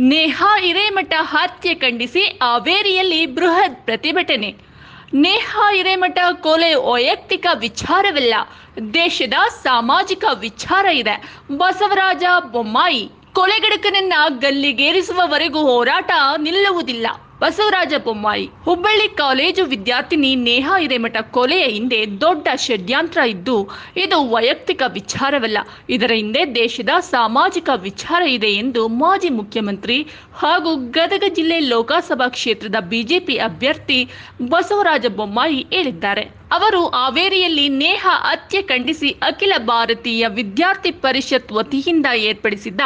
ನೇಹಾ ಹಿರೇಮಠ ಹತ್ಯೆ ಖಂಡಿಸಿ ಹಾವೇರಿಯಲ್ಲಿ ಬೃಹತ್ ಪ್ರತಿಭಟನೆ. ನೇಹಾ ಹಿರೇಮಠ ಕೊಲೆ ವೈಯಕ್ತಿಕ ವಿಚಾರವಿಲ್ಲ. ದೇಶದ ಸಾಮಾಜಿಕ ವಿಚಾರ ಇದೆ. ಬಸವರಾಜ ಬೊಮ್ಮಾಯಿ ಕೊಲೆಗಡಕನನ್ನ ಗಲ್ಲಿಗೇರಿಸುವವರೆಗೂ ಹೋರಾಟ ನಿಲ್ಲುವುದಿಲ್ಲ. ಬಸವರಾಜ ಬೊಮ್ಮಾಯಿ, ಹುಬ್ಬಳ್ಳಿ ಕಾಲೇಜು ವಿದ್ಯಾರ್ಥಿನಿ ನೇಹಾ ಹಿರೇಮಠ ಕೊಲೆಯ ಹಿಂದೆ ದೊಡ್ಡ ಷಡ್ಯಂತ್ರ ಇದ್ದು, ಇದು ವೈಯಕ್ತಿಕ ವಿಚಾರವಲ್ಲ. ಇದರ ಹಿಂದೆ ದೇಶದ ಸಾಮಾಜಿಕ ವಿಚಾರ ಇದೆ ಎಂದು ಮಾಜಿ ಮುಖ್ಯಮಂತ್ರಿ ಹಾಗೂ ಗದಗ ಜಿಲ್ಲೆ ಲೋಕಸಭಾ ಕ್ಷೇತ್ರದ ಬಿಜೆಪಿ ಅಭ್ಯರ್ಥಿ ಬಸವರಾಜ ಬೊಮ್ಮಾಯಿ ಹೇಳಿದ್ದಾರೆ. ಅವರು ಹಾವೇರಿಯಲ್ಲಿ ನೇಹ ಹತ್ಯೆ ಖಂಡಿಸಿ ಅಖಿಲ ಭಾರತೀಯ ವಿದ್ಯಾರ್ಥಿ ಪರಿಷತ್ ವತಿಯಿಂದ ಏರ್ಪಡಿಸಿದ್ದ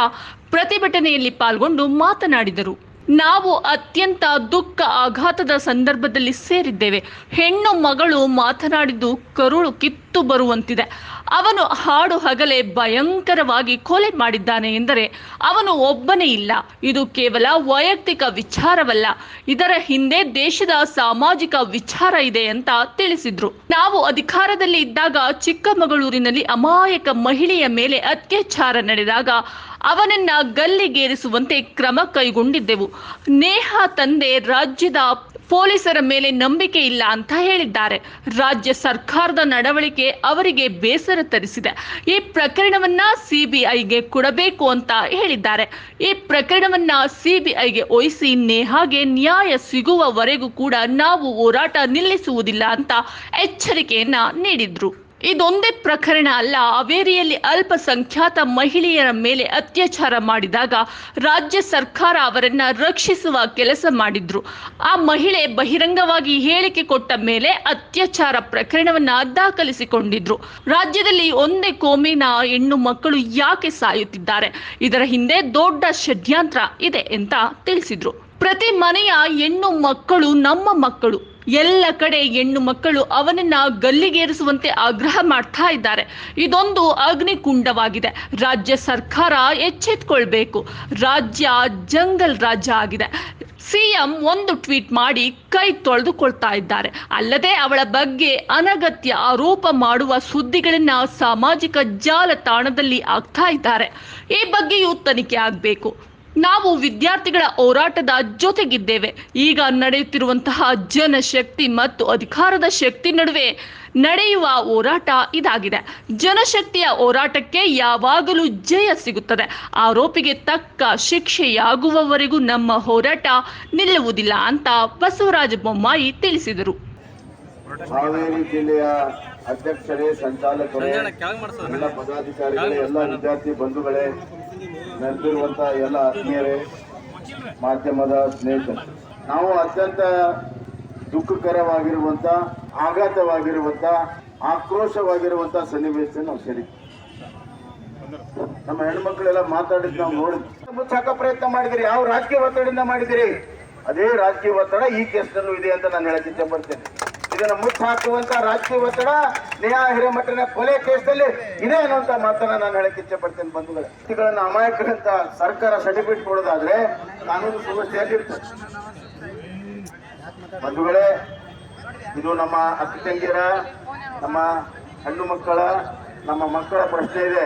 ಪ್ರತಿಭಟನೆಯಲ್ಲಿ ಪಾಲ್ಗೊಂಡು ಮಾತನಾಡಿದರು. ನಾವು ಅತ್ಯಂತ ದುಃಖ ಆಘಾತದ ಸಂದರ್ಭದಲ್ಲಿ ಸೇರಿದ್ದೇವೆ. ಹೆಣ್ಣು ಮಗಳು ಮಾತನಾಡಿದ್ದು ಕರುಳು ಕಿತ್ತು ಬರುವಂತಿದೆ. ಅವನು ಹಾಡು ಹಗಲೇ ಭಯಂಕರವಾಗಿ ಕೊಲೆ ಮಾಡಿದ್ದಾನೆ ಎಂದರೆ ಅವನು ಒಬ್ಬನೇ ಇಲ್ಲ. ಇದು ಕೇವಲ ವೈಯಕ್ತಿಕ ವಿಚಾರವಲ್ಲ. ಇದರ ಹಿಂದೆ ದೇಶದ ಸಾಮಾಜಿಕ ವಿಚಾರ ಇದೆ ಅಂತ ತಿಳಿಸಿದ್ರು. ನಾವು ಅಧಿಕಾರದಲ್ಲಿ ಇದ್ದಾಗ ಚಿಕ್ಕಮಗಳೂರಿನಲ್ಲಿ ಅಮಾಯಕ ಮಹಿಳೆಯ ಮೇಲೆ ಅತ್ಯಾಚಾರ ನಡೆದಾಗ ಅವನನ್ನ ಗಲ್ಲಿಗೇರಿಸುವಂತೆ ಕ್ರಮ ಕೈಗೊಂಡಿದ್ದೆವು. ನೇಹ ತಂದೆ ರಾಜ್ಯದ ಪೊಲೀಸರ ಮೇಲೆ ನಂಬಿಕೆ ಇಲ್ಲ ಅಂತ ಹೇಳಿದ್ದಾರೆ. ರಾಜ್ಯ ಸರ್ಕಾರದ ನಡವಳಿಕೆ ಅವರಿಗೆ ಬೇಸರ ತರಿಸಿದೆ. ಈ ಪ್ರಕರಣವನ್ನ ಸಿಬಿಐಗೆ ಕೊಡಬೇಕು ಅಂತ ಹೇಳಿದ್ದಾರೆ. ಈ ಪ್ರಕರಣವನ್ನ ಸಿಬಿಐಗೆ ವಹಿಸಿ ನೇಹಾಗೆ ನ್ಯಾಯ ಸಿಗುವವರೆಗೂ ಕೂಡ ನಾವು ಹೋರಾಟ ನಿಲ್ಲಿಸುವುದಿಲ್ಲ ಅಂತ ಎಚ್ಚರಿಕೆಯನ್ನ ನೀಡಿದ್ರು. ಇದೊಂದೇ ಪ್ರಕರಣ ಅಲ್ಲ, ಹಾವೇರಿಯಲ್ಲಿ ಅಲ್ಪಸಂಖ್ಯಾತ ಮಹಿಳೆಯರ ಮೇಲೆ ಅತ್ಯಾಚಾರ ಮಾಡಿದಾಗ ರಾಜ್ಯ ಸರ್ಕಾರ ಅವರನ್ನ ರಕ್ಷಿಸುವ ಕೆಲಸ ಮಾಡಿದ್ರು. ಆ ಮಹಿಳೆ ಬಹಿರಂಗವಾಗಿ ಹೇಳಿಕೆ ಕೊಟ್ಟ ಮೇಲೆ ಅತ್ಯಾಚಾರ ಪ್ರಕರಣವನ್ನ ದಾಖಲಿಸಿಕೊಂಡಿದ್ರು. ರಾಜ್ಯದಲ್ಲಿ ಒಂದೇ ಕೋಮಿನ ಹೆಣ್ಣು ಮಕ್ಕಳು ಯಾಕೆ ಸಾಯುತ್ತಿದ್ದಾರೆ? ಇದರ ಹಿಂದೆ ದೊಡ್ಡ ಷಡ್ಯಂತ್ರ ಇದೆ ಅಂತ ತಿಳಿಸಿದ್ರು. ಪ್ರತಿ ಮನೆಯ ಹೆಣ್ಣು ಮಕ್ಕಳು ನಮ್ಮ ಮಕ್ಕಳು. ಎಲ್ಲ ಕಡೆ ಹೆಣ್ಣು ಮಕ್ಕಳು ಅವನನ್ನ ಗಲ್ಲಿಗೇರಿಸುವಂತೆ ಆಗ್ರಹ ಮಾಡ್ತಾ ಇದ್ದಾರೆ. ಇದೊಂದು ಅಗ್ನಿಕುಂಡವಾಗಿದೆ. ರಾಜ್ಯ ಸರ್ಕಾರ ಎಚ್ಚೆತ್ಕೊಳ್ಬೇಕು. ರಾಜ್ಯ ಜಂಗಲ್ ರಾಜ್ಯ ಆಗಿದೆ. ಸಿಎಂ ಒಂದು ಟ್ವೀಟ್ ಮಾಡಿ ಕೈ ತೊಳೆದುಕೊಳ್ತಾ ಇದ್ದಾರೆ. ಅಲ್ಲದೆ ಅವಳ ಬಗ್ಗೆ ಅನಗತ್ಯ ಆರೋಪ ಮಾಡುವ ಸುದ್ದಿಗಳನ್ನ ಸಾಮಾಜಿಕ ಜಾಲತಾಣದಲ್ಲಿ ಆಗ್ತಾ ಇದ್ದಾರೆ. ಈ ಬಗ್ಗೆಯೂ ತನಿಖೆ ಆಗಬೇಕು. ನಾವು ವಿದ್ಯಾರ್ಥಿಗಳ ಹೋರಾಟದ ಜೊತೆಗಿದ್ದೇವೆ. ಈಗ ನಡೆಯುತ್ತಿರುವಂತಹ ಜನಶಕ್ತಿ ಮತ್ತು ಅಧಿಕಾರದ ಶಕ್ತಿ ನಡುವೆ ನಡೆಯುವ ಹೋರಾಟ ಇದಾಗಿದೆ. ಜನಶಕ್ತಿಯ ಹೋರಾಟಕ್ಕೆ ಯಾವಾಗಲೂ ಜಯ ಸಿಗುತ್ತದೆ. ಆರೋಪಿಗೆ ತಕ್ಕ ಶಿಕ್ಷೆಯಾಗುವವರೆಗೂ ನಮ್ಮ ಹೋರಾಟ ನಿಲ್ಲುವುದಿಲ್ಲ ಅಂತ ಬಸವರಾಜ ಬೊಮ್ಮಾಯಿ ತಿಳಿಸಿದರು. ಅಧ್ಯಕ್ಷರೇ ಸಂಚಾಲಕರೇ ಎಲ್ಲ ಪದಾಧಿಕಾರಿಗಳೇ ಎಲ್ಲ ವಿದ್ಯಾರ್ಥಿ ಬಂಧುಗಳೇ ನೆರೆದಿರುವಂತ ಎಲ್ಲ ಆತ್ಮೀಯರೇ ಮಾಧ್ಯಮದ ಸ್ನೇಹಿತರು. ನಾವು ಅತ್ಯಂತ ದುಃಖಕರವಾಗಿರುವಂತ ಆಘಾತವಾಗಿರುವಂತ ಆಕ್ರೋಶವಾಗಿರುವಂತ ಸನ್ನಿವೇಶ ನಾವು ಸರಿ ನಮ್ಮ ಹೆಣ್ಮಕ್ಳೆಲ್ಲ ಮಾತಾಡಿದ್ ನಾವು ನೋಡಿದ್ವಿ ಮುಚ್ಚಾಕ ಪ್ರಯತ್ನ ಮಾಡಿದಿರಿ. ಯಾವ ರಾಜಕೀಯ ಒತ್ತಡದಿಂದ ಮಾಡಿದಿರಿ? ಅದೇ ರಾಜಕೀಯ ಒತ್ತಡ ಈ ಕೇಸ್ನಲ್ಲೂ ಇದೆ ಅಂತ ನಾನು ಹೇಳಕ್ಕೆ ಇಷ್ಟಪಡ್ತೇನೆ ಇದನ್ನ ಮುಚ್ಚ ಹಾಕುವಂತ ರಾಜಕೀಯ ಒತ್ತಡ ನೇಹಾ ಹಿರೇಮಠನ ಕೊಲೆ ಕೇಸಲ್ಲಿ ಇದೆ ಅನ್ನುವಂತ ಮಾತನ್ನ ನಾನು ಹೇಳಕ್ಕೆ ಇಷ್ಟಪಡ್ತೇನೆ ಬಂಧುಗಳೇ. ವ್ಯಕ್ತಿಗಳನ್ನ ಅಮಾಯಕರಂತ ಸರ್ಕಾರ ಸರ್ಟಿಫಿಕೇಟ್ ಕೊಡೋದಾದ್ರೆ ಕಾನೂನು ಸುವ್ಯವಸ್ಥೆ ಎಲ್ಲಿರ್ತದೆ ಬಂಧುಗಳೇ, ಇದು ನಮ್ಮ ಅಕ್ಕ ತಂಗಿಯರ ನಮ್ಮ ಹೆಣ್ಣು ಮಕ್ಕಳ, ನಮ್ಮ ಮಕ್ಕಳ ಪ್ರಶ್ನೆ ಇದೆ.